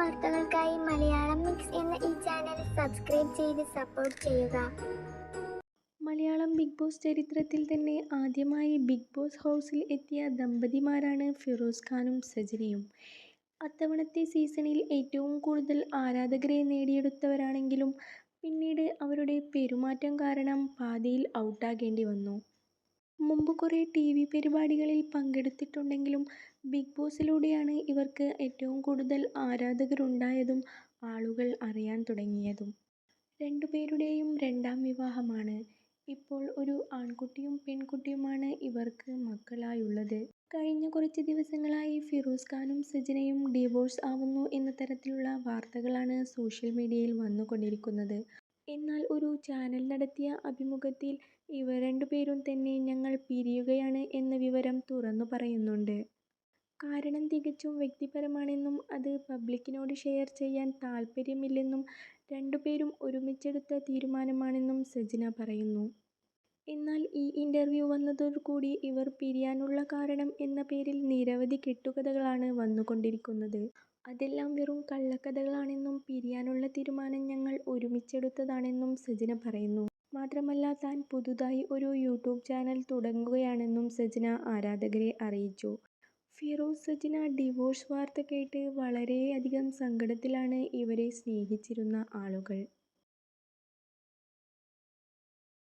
വാർത്തകൾക്കായി മലയാളം മിക്സ് എന്ന ഈ ചാനൽ സബ്സ്ക്രൈബ് ചെയ്ത് സപ്പോർട്ട് ചെയ്യുക. മലയാളം ബിഗ് ബോസ് ചരിത്രത്തിൽ തന്നെ ആദ്യമായി ബിഗ് ബോസ് ഹൗസിൽ എത്തിയ ദമ്പതിമാരാണ് ഫിറോസ് ഖാനും സജനിയും. അത്തവണത്തെ സീസണിൽ ഏറ്റവും കൂടുതൽ ആരാധകരെ നേടിയെടുത്തവരാണെങ്കിലും പിന്നീട് അവരുടെ പെരുമാറ്റം കാരണം പാതിയിൽ ഔട്ടാകേണ്ടി വന്നു. മുമ്പ് കുറേ ടി വി പരിപാടികളിൽ പങ്കെടുത്തിട്ടുണ്ടെങ്കിലും ബിഗ് ബോസിലൂടെയാണ് ഇവർക്ക് ഏറ്റവും കൂടുതൽ ആരാധകരുണ്ടായതും ആളുകൾ അറിയാൻ തുടങ്ങിയതും. രണ്ടുപേരുടെയും രണ്ടാം വിവാഹമാണ്. ഇപ്പോൾ ഒരു ആൺകുട്ടിയും പെൺകുട്ടിയുമാണ് ഇവർക്ക് മക്കളായുള്ളത്. കഴിഞ്ഞ കുറച്ച് ദിവസങ്ങളായി ഫിറോസ് ഖാനും സജനയും ഡിവോഴ്സ് ആവുന്നു എന്ന തരത്തിലുള്ള വാർത്തകളാണ് സോഷ്യൽ മീഡിയയിൽ വന്നുകൊണ്ടിരിക്കുന്നത്. എന്നാൽ ഒരു ചാനൽ നടത്തിയ അഭിമുഖത്തിൽ ഇവർ രണ്ടുപേരും തന്നെ ഞങ്ങൾ പിരിയുകയാണ് എന്ന വിവരം തുറന്നു പറയുന്നുണ്ട്. കാരണം തികച്ചും വ്യക്തിപരമാണെന്നും അത് പബ്ലിക്കിനോട് ഷെയർ ചെയ്യാൻ താല്പര്യമില്ലെന്നും രണ്ടുപേരും ഒരുമിച്ചെടുത്ത തീരുമാനമാണെന്നും സജന പറയുന്നു. എന്നാൽ ഈ ഇന്റർവ്യൂ വന്നതോടുകൂടി ഇവർ പിരിയാനുള്ള കാരണം എന്ന പേരിൽ നിരവധി കെട്ടുകഥകളാണ് വന്നുകൊണ്ടിരിക്കുന്നത്. അതെല്ലാം വെറും കള്ളക്കഥകളാണെന്നും പിരിയാനുള്ള തീരുമാനം ഞങ്ങൾ ഒരുമിച്ചെടുത്തതാണെന്നും സജന പറയുന്നു. മാത്രമല്ല താൻ പുതുതായി ഒരു യൂട്യൂബ് ചാനൽ തുടങ്ങുകയാണെന്നും സജന ആരാധകരെ അറിയിച്ചു. ഫിറോസ് സജന ഡിവോഴ്സ് വാർത്ത കേട്ട് വളരെയധികം സങ്കടത്തിലാണ് ഇവരെ സ്നേഹിച്ചിരുന്ന ആളുകൾ.